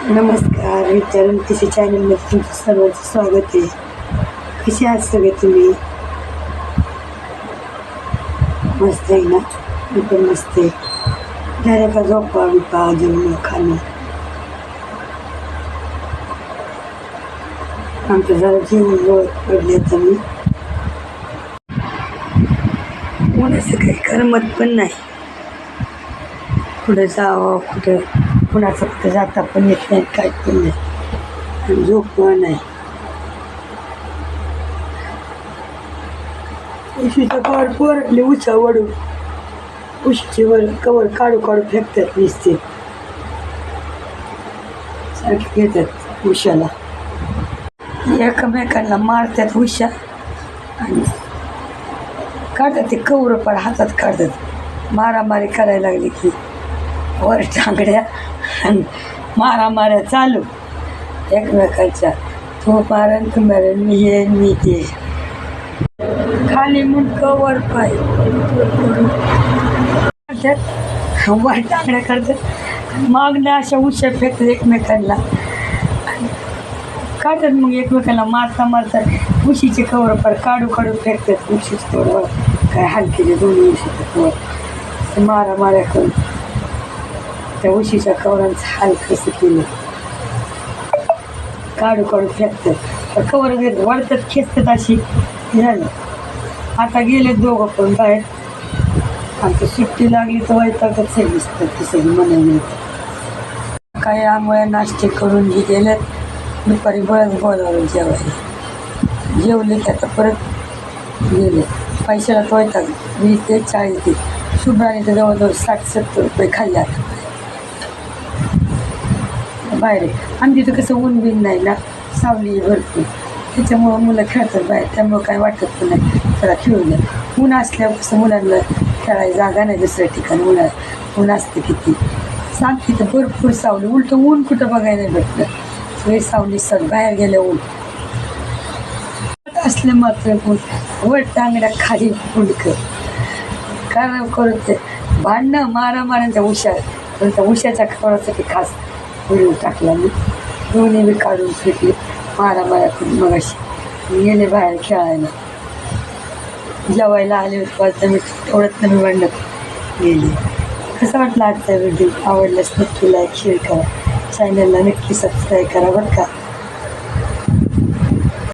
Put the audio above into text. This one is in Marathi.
नमस्कार विचारून तिच्या चॅनलमध्ये तुमचं सर्वांचं स्वागत आहे. कसे आहात सगळे तुम्ही मस्त आहे ना? मी पण मस्त आहे. झाल्या का झोपा बिपा जेवण खाणं. आमचं जरा जेवण जवळ पडले आता मी. कोणाचं काही करमत पण नाही. कुठं जावं कुठं कुणाचं कुठं जाता पण येत नाही काय पण नाही. आणि झोप पण नाही. उशीचा कवर पोरटले उचा वडू. उशीचे वर कवर काढू काढू फेकतात नुसते. सारखे घेतात उशाला. एकमेकांना मारतात उशा. आणि काढतात ते कवर पण हातात काढतात. मारामारी करायला लागली की. वर टांगड्या आणि मारामाऱ्या चालू. एकमेकांच्या तो मारण तू मारण मी हे मी ते. खाली मुंडकं वर पाय. करतात. वर टांगड्या करतात. मागण्या अशा उशा फेकतात एकमेकांना. काढतात मग एकमेकांना मारता मारता उशीचे कवर पर काढू काढू फेकतात. उशीच कवर काय हाल केले दोन्ही उशीचे कवर ते मारा माऱ्या करून. त्या उशीच्या कवरांचं हाल कसं केलं काढू काढू फेकतात कवर घेत वाढतात खेचतात अशी झालं आता गेले दोघं पण बाहेर. आमची सुट्टी लागली तर वैतागच आहे दिसतात ती सगळी म्हणाली काही आंघोळ्या नाश्ते करून घे गेले दुपारी बळच बोलावलं जेवायला जेवले त्यात परत गेले. पैशाला तो वैताग वीस ते चाळीस ते शुभ्राने तर जवळजवळ साठ सत्तर रुपये खाल्ले आता बाहेर आहे. आमच्या इथं कसं ऊन बिन नाही ना सावली भरपूर. त्याच्यामुळं मुलं खेळतात बाहेर त्यामुळं काय वाटत पण नाही. त्याला खेळू द्या ऊन असल्यावर कसं मुलांना खेळायला जागा नाही दुसऱ्या ठिकाणी उन्हा ऊन असते किती. सांगते तर भरपूर सावली. उलट ऊन कुठं बघायला भेटलं? सगळे सावली सर बाहेर गेल्या ऊन. असले मात्र ऊन. वर टांगड्या खाली उडकं कारण करून ते भांडणं मारा मारांच्या उशा पण त्या उशाच्या खवरासाठी खास. व्हिडिओ टाकला मी दोन्ही मी काढून फेकले. मारा मारा करून मग अशी गेले बाहेर खेळायला. जेवायला आले होते पाच मी मिनिट तेवढ्यात मी भांडत गेले. कसं वाटलं आजचा व्हिडिओ आवडल्यास नक्की लाईक शेअर करा. चॅनलला नक्की सबस्क्राईब करा बरं का?